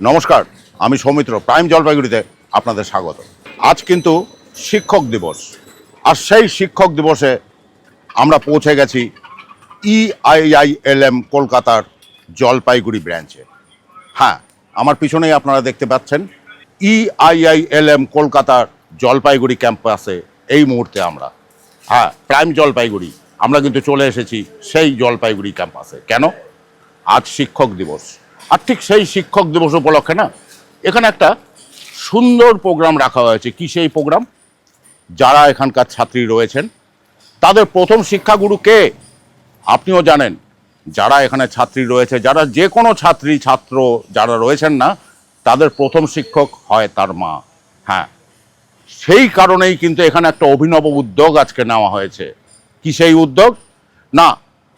নমস্কার, আমি সৌমিত্র, প্রাইম জলপাইগুড়িতে আপনাদের স্বাগত। আজ কিন্তু শিক্ষক দিবস। আর সেই শিক্ষক দিবসে আমরা পৌঁছে গেছি E ইআইআইএলএম কলকাতার জলপাইগুড়ি ব্রাঞ্চে। হ্যাঁ আমার পিছনেই আপনারা দেখতে পাচ্ছেন E ইআইআইএলএম কলকাতার জলপাইগুড়ি ক্যাম্পাসে এই মুহূর্তে আমরা। হ্যাঁ প্রাইম জলপাইগুড়ি, আমরা কিন্তু চলে এসেছি সেই জলপাইগুড়ি ক্যাম্পাসে। কেন? আজ শিক্ষক দিবস। আর ঠিক সেই শিক্ষক দিবস উপলক্ষে না, এখানে একটা সুন্দর প্রোগ্রাম রাখা হয়েছে। কি সেই প্রোগ্রাম যারা এখানকার ছাত্রী রয়েছেন, তাদের প্রথম শিক্ষাগুরু কে? আপনিও জানেন, যারা এখানে ছাত্রী রয়েছে, যারা যে কোনো ছাত্রী, ছাত্র যারা রয়েছেন না, তাদের প্রথম শিক্ষক হয় তার মা। হ্যাঁ সেই কারণেই কিন্তু এখানে একটা অভিনব উদ্যোগ আজকে নেওয়া হয়েছে। কি সেই উদ্যোগ? না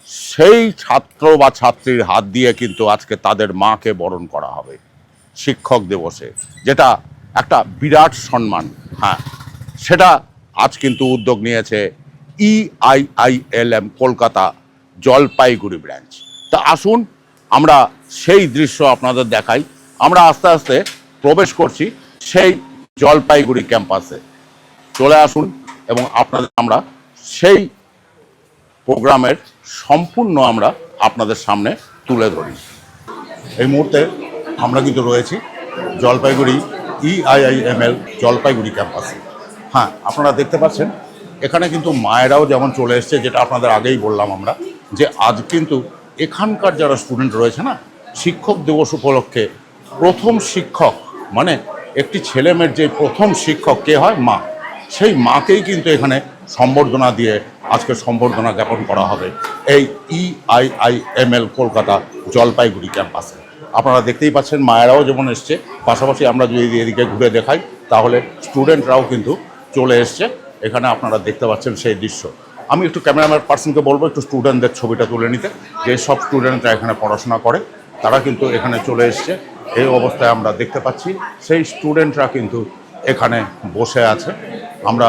সেই ছাত্র বা ছাত্রীর হাত দিয়ে কিন্তু আজকে তাদের মাকে বরণ করা হবে, শিক্ষক দিবসে, যেটা একটা বিরাট সম্মান হ্যাঁ। সেটা আজ কিন্তু উদ্যোগ নিয়েছে E EIILM Kolkata Jalpaiguri branch. তা আসুন, আমরা সেই দৃশ্য আপনাদের দেখাই। আমরা আস্তে আস্তে প্রবেশ করছি সেই জলপাইগুড়ি ক্যাম্পাসে। চলে আসুন এবং আপনাদের, আমরা সেই প্রোগ্রামের সম্পূর্ণ আমরা আপনাদের সামনে তুলে ধরি। এই মুহূর্তে আমরা কিন্তু রয়েছি জলপাইগুড়ি E ইআইআইএমএল জলপাইগুড়ি ক্যাম্পাসে। হ্যাঁ আপনারা দেখতে পাচ্ছেন, এখানে কিন্তু মায়েরাও যেমন চলে এসছে, যেটা আপনাদের আগেই বললাম আমরা, যে আজ কিন্তু এখানকার যারা স্টুডেন্ট রয়েছে না, শিক্ষক দিবস উপলক্ষে প্রথম শিক্ষক মানে একটি ছেলেমেয়ের যে প্রথম শিক্ষক কে হয় মা, সেই মাকেই কিন্তু এখানে সম্বর্ধনা দিয়ে আজকে সম্বর্ধনা জ্ঞাপন করা হবে এই E ইআইআইএমএল কলকাতা জলপাইগুড়ি ক্যাম্পাসে। আপনারা দেখতেই পাচ্ছেন, মায়েরাও যেমন এসছে, পাশাপাশি আমরা যদি এদিকে ঘুরে দেখাই, তাহলে স্টুডেন্টরাও কিন্তু চলে এসছে। এখানে আপনারা দেখতে পাচ্ছেন সেই দৃশ্য। আমি একটু ক্যামেরাম্যান পার্সনকে বলব, একটু স্টুডেন্টদের ছবিটা তুলে নিতে। যে সব স্টুডেন্টরা এখানে পড়াশোনা করে, তারা কিন্তু এখানে চলে এসছে। এই অবস্থায় আমরা দেখতে পাচ্ছি, সেই স্টুডেন্টরা কিন্তু এখানে বসে আছে। আমরা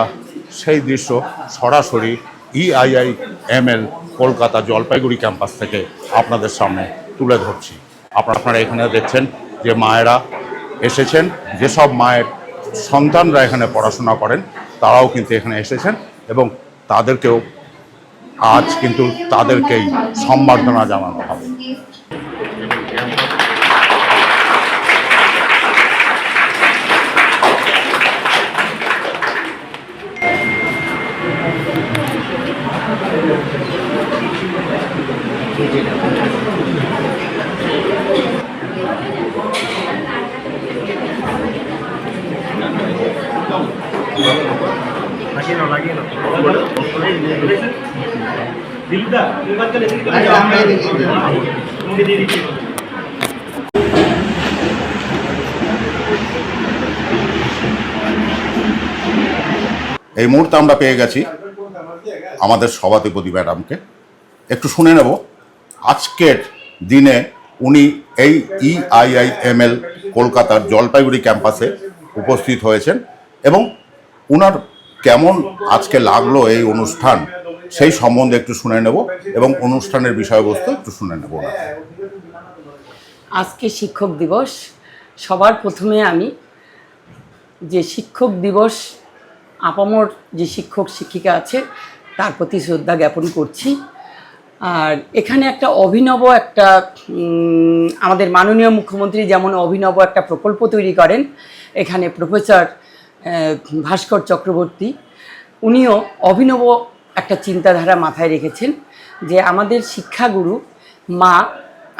সেই দৃশ্য সরাসরি E M ML Kolkata Jalpaiguri campus থেকে আপনাদের সামনে তুলে ধরছি। আপনারা এখানে দেখছেন যে মায়েরা এসেছেন, যেসব মায়ের সন্তানরা এখানে পড়াশোনা করেন, তারাও কিন্তু এখানে এসেছেন এবং তাদেরকেও আজ কিন্তু তাদেরকেই সম্বর্ধনা জানানো হবে। দিলুদা দিয়ে দিচ্ছি। এই মুহূর্তে আমরা পেয়ে গেছি আমাদের সভাধিপতি ম্যাডামকে। একটু শুনে নেব, আজকের দিনে উনি এই E ইআইআইএমএল কলকাতার জলপাইগুড়ি ক্যাম্পাসে উপস্থিত হয়েছেন এবং উনার কেমন আজকে লাগল এই অনুষ্ঠান সেই সম্বন্ধে একটু শুনে নেব এবং অনুষ্ঠানের বিষয়বস্তু একটু শুনে নেব ওনার। আজকে শিক্ষক দিবস, সবার প্রথমে আমি যে শিক্ষক দিবস, আপামর যে শিক্ষক শিক্ষিকা আছে তার প্রতি শ্রদ্ধা জ্ঞাপন করছি। আর এখানে একটা অভিনব একটা আমাদের মাননীয় মুখ্যমন্ত্রী যেমন অভিনব একটা প্রকল্প তৈরি করেন, এখানে প্রফেসর ভাস্কর চক্রবর্তী, উনিও অভিনব একটা চিন্তাধারা মাথায় রেখেছেন যে আমাদের শিক্ষাগুরু, মা,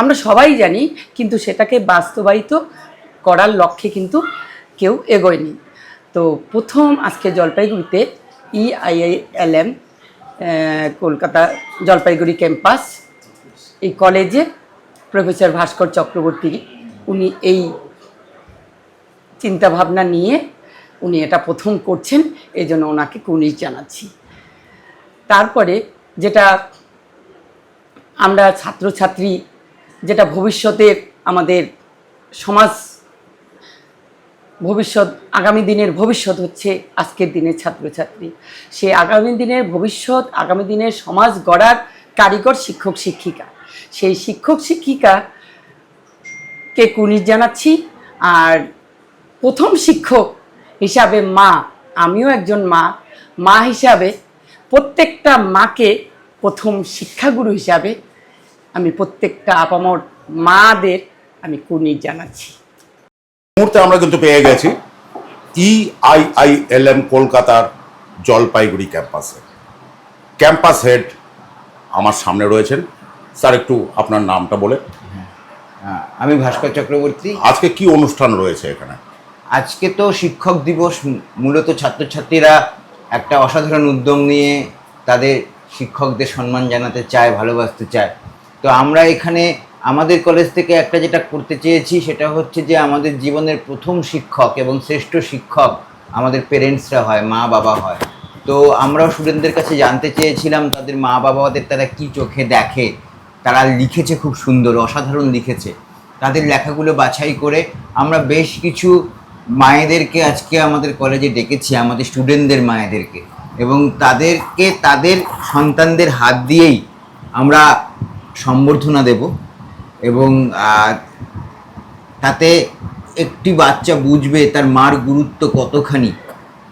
আমরা সবাই জানি কিন্তু সেটাকে বাস্তবায়িত করার লক্ষ্যে কিন্তু কেউ এগোয়নি। তো প্রথম আজকে জলপাইগুড়িতে E EIILM Kolkata Jalpaiguri campus, এই কলেজে প্রফেসর ভাস্কর চক্রবর্তী, উনি এই চিন্তাভাবনা নিয়ে উনি এটা প্রথম করছেন এই জন্য ওনাকে কুর্নিশ জানাচ্ছি। তারপরে যেটা আমরা ছাত্রছাত্রী, যেটা ভবিষ্যতের আমাদের সমাজ ভবিষ্যৎ, আগামী দিনের ভবিষ্যৎ হচ্ছে আজকের দিনের ছাত্রছাত্রী। সে আগামী দিনের ভবিষ্যৎ, আগামী দিনের সমাজ গড়ার কারিগর শিক্ষক, শিক্ষিকা। সেই শিক্ষক, শিক্ষিকা কে কুর্নিশ জানাচ্ছি। আর প্রথম শিক্ষক হিসাবে মা, আমিও একজন মা। মা হিসাবে প্রত্যেকটা মাকে প্রথম শিক্ষাগুরু হিসাবে আমি প্রত্যেকটা আপামর মাদের আমি কুর্নিশ জানাচ্ছি। মুহূর্তে আমরা কিন্তু পেয়ে গেছি E ইআইআইএলএম কলকাতার জলপাইগুড়ি ক্যাম্পাসে ক্যাম্পাস হেড আমার সামনে রয়েছেন। স্যার একটু আপনার নামটা বলে। হ্যাঁ, আমি ভাস্কর চক্রবর্তী। আজকে কি অনুষ্ঠান রয়েছে এখানে? আজকে তো শিক্ষক দিবস মূলত ছাত্রছাত্রীরা একটা অসাধারণ উদ্যম নিয়ে তাদের শিক্ষকদের সম্মান জানাতে চায় ভালোবাসতে চায়। তো আমরা এখানে আমাদের কলেজ থেকে একটা যেটা করতে চেয়েছি সেটা হচ্ছে যে আমাদের জীবনের প্রথম শিক্ষক এবং শ্রেষ্ঠ শিক্ষক আমাদের পেরেন্টসরা হয়, মা বাবা হয়। তো আমরাও স্টুডেন্টদের কাছে জানতে চেয়েছিলাম, তাদের মা বাবাদের তারা কি চোখে দেখে? তারা লিখেছে খুব সুন্দর, অসাধারণ লিখেছে। তাদের লেখাগুলো বাছাই করে আমরা বেশ কিছু মায়েদেরকে আজকে আমাদের কলেজে ডেকেছি, আমাদের স্টুডেন্টদের মায়েদেরকে। এবং তাদেরকে, তাদের সন্তানদের হাত দিয়েই আমরা সম্বর্ধনা দেব। এবং তাতে একটি বাচ্চা বুঝবে তার মার গুরুত্ব কতখানি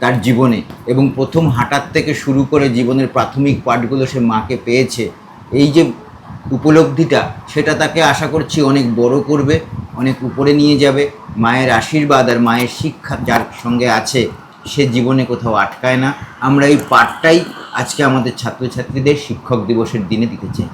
তার জীবনে এবং প্রথম হাঁটার থেকে শুরু করে জীবনের প্রাথমিক পাঠগুলো সে মাকে পেয়েছে। এই যে উপলব্ধিটা, সেটা তাকে আশা করছি অনেক বড় করবে, অনেক উপরে নিয়ে যাবে। মায়ের আশীর্বাদ আর মায়ের শিক্ষা যার সঙ্গে আছে, সে জীবনে কোথাও আটকায় না। আমরা এই পাঠটাই আজকে আমাদের ছাত্রছাত্রীদের শিক্ষক দিবসের দিনে দিতে চাই।